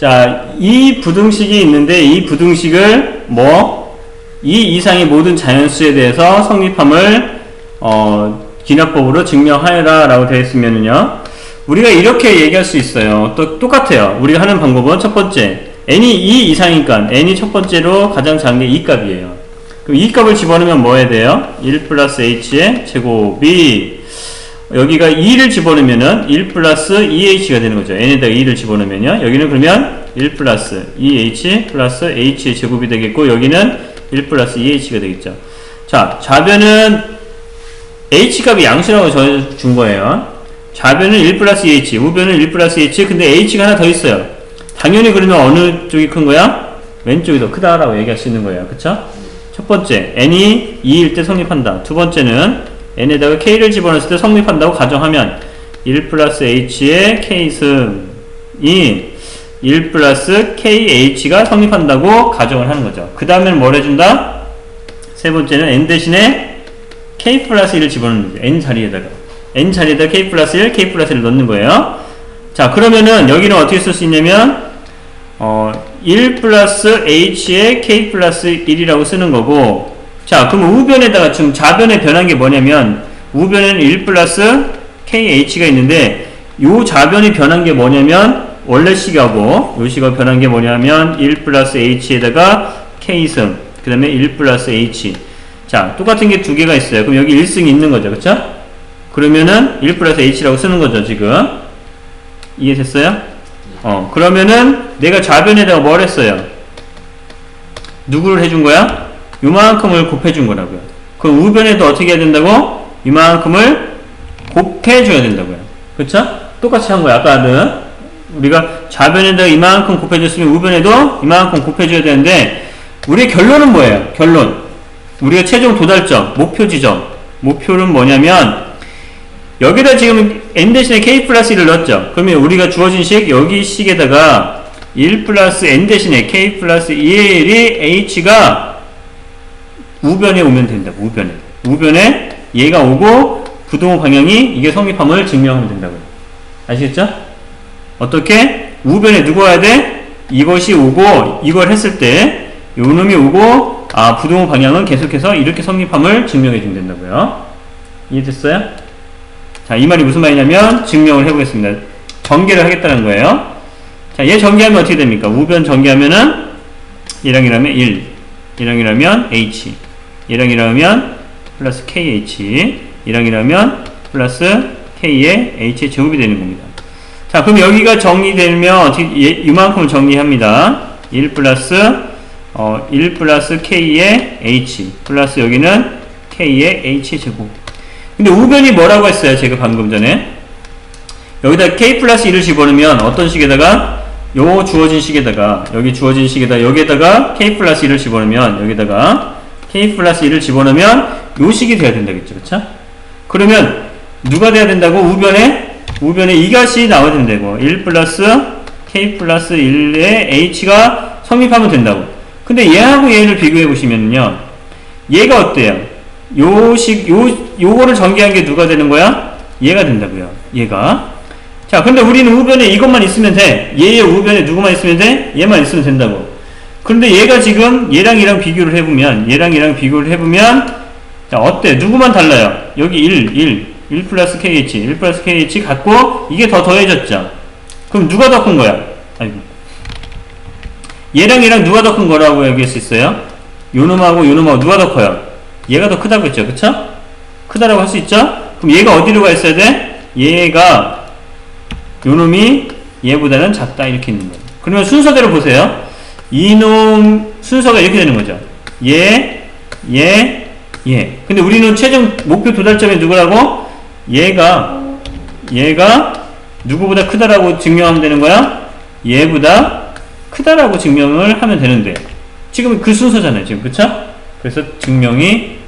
자, 이 부등식이 있는데 이 부등식을 뭐, 이 이상의 모든 자연수에 대해서 성립함을, 어, 기납법으로 증명하여라 라고 되어 있으면은요, 우리가 이렇게 얘기할 수 있어요. 또 똑같아요. 우리가 하는 방법은 첫 번째, n이 2 이상이니까 n이 첫 번째로 가장 작은 게 2 값이에요. 그럼 2 값을 집어넣으면 뭐 해야 돼요? 1 플러스 h의 제곱이 여기가 2를 집어넣으면은 1 플러스 2h가 되는 거죠. n에다가 2를 집어넣으면요. 여기는 그러면 1 플러스 2h 플러스 h의 제곱이 되겠고 여기는 1 플러스 2h가 되겠죠. 자, 좌변은 h 값이 양수라고 준 거예요. 좌변은 1 플러스 2h, 우변은 1 플러스 2h, 근데 h가 하나 더 있어요. 당연히 그러면 어느 쪽이 큰 거야? 왼쪽이 더 크다라고 얘기할 수 있는 거예요. 그쵸? 첫 번째, n이 2일 때 성립한다. 두 번째는 n에다가 k를 집어넣었을 때 성립한다고 가정하면 1 플러스 h의 k승이 1 플러스 kh가 성립한다고 가정을 하는 거죠. 그 다음에는 뭘 해준다? 세 번째는 n 대신에 k 플러스 1을 집어넣는 거죠. n 자리에다가. n 자리에다 k 플러스 1, k 플러스 1을 넣는 거예요. 자, 그러면은 여기는 어떻게 쓸 수 있냐면, 어, 1 플러스 h에 k 플러스 1이라고 쓰는 거고, 자, 그럼 우변에다가 지금 좌변에 변한 게 뭐냐면, 우변에는 1 플러스 kh가 있는데, 요 좌변이 변한 게 뭐냐면, 원래 식하고, 요 식하고 변한 게 뭐냐면, 1 플러스 h에다가 k승, 그 다음에 1 플러스 h. 자, 똑같은 게 두 개가 있어요. 그럼 여기 1승이 있는 거죠. 그쵸? 그러면은 1 플러스 h라고 쓰는 거죠, 지금. 이해됐어요? 어, 그러면은 내가 좌변에다가 뭘 했어요? 누구를 해준 거야? 요만큼을 곱해준 거라고요. 그럼 우변에도 어떻게 해야 된다고? 이만큼을 곱해줘야 된다고요. 그쵸? 똑같이 한 거야. 아까는 우리가 좌변에다가 이만큼 곱해줬으면 우변에도 이만큼 곱해줘야 되는데 우리의 결론은 뭐예요? 결론. 우리가 최종 도달점, 목표 지점. 목표는 뭐냐면 여기다 지금 n 대신에 k 플러스 1을 넣었죠. 그러면 우리가 주어진 식 여기 식에다가 1 플러스 n 대신에 k 플러스 1이 h가 우변에 오면 된다. 우변에. 우변에 얘가 오고 부동호 방향이 이게 성립함을 증명하면 된다고요. 아시겠죠? 어떻게? 우변에 누구 와야 돼? 이것이 오고 이걸 했을 때 요 놈이 오고 아 부동호 방향은 계속해서 이렇게 성립함을 증명해 주면 된다고요. 이해됐어요? 자, 이 말이 무슨 말이냐면 증명을 해보겠습니다. 전개를 하겠다는 거예요. 자, 얘 전개하면 어떻게 됩니까? 우변 전개하면은 얘랑 이라면 1, 얘랑 이라면 h, 얘랑 이라면 플러스 kh, 얘랑 이라면 플러스 k의 h의 제곱이 되는 겁니다. 자, 그럼 여기가 정리되면 어떻게 이만큼을 정리합니다. 1 플러스 어, 1 플러스 k의 h 플러스 여기는 k의 h의 제곱 근데 우변이 뭐라고 했어요? 제가 방금 전에 여기다 k 플러스 1을 집어넣으면 어떤 식에다가 요 주어진 식에다가 여기 주어진 식에다 여기에다가 k 플러스 1을 집어넣으면 여기다가 k 플러스 1을 집어넣으면 요 식이 돼야 된다겠죠 그쵸? 그러면 누가 돼야 된다고? 우변에 우변에 이것이 나와야 된다고 1 플러스 k 플러스 1의 h가 성립하면 된다고 근데 얘하고 얘를 비교해 보시면요. 얘가 어때요? 요 식, 요, 요거를 전개한 게 누가 되는 거야? 얘가 된다고요. 얘가. 자, 근데 우리는 우변에 이것만 있으면 돼. 얘의 우변에 누구만 있으면 돼? 얘만 있으면 된다고. 그런데 얘가 지금 얘랑 얘랑 비교를 해보면, 얘랑 얘랑 비교를 해보면, 자, 어때? 누구만 달라요? 여기 1, 1, 1 플러스 KH, 1 플러스 KH 같고, 이게 더 더해졌죠? 그럼 누가 더 큰 거야? 아이고. 얘랑 얘랑 누가 더 큰 거라고 있어요? 요놈하고 요놈하고 누가 더 커요? 얘가 더 크다고 했죠. 그쵸? 크다라고 할 수 있죠? 그럼 얘가 어디로 가 있어야 돼? 얘가 요놈이 얘보다는 작다 이렇게 있는 거예요. 그러면 순서대로 보세요. 이놈 순서가 이렇게 되는 거죠. 얘, 얘, 얘. 근데 우리는 최종 목표 도달점이 누구라고? 얘가 얘가 누구보다 크다라고 증명하면 되는 거야? 얘보다 크다라고 증명을 하면 되는데 지금 그 순서잖아요 지금 그쵸? 그래서 증명이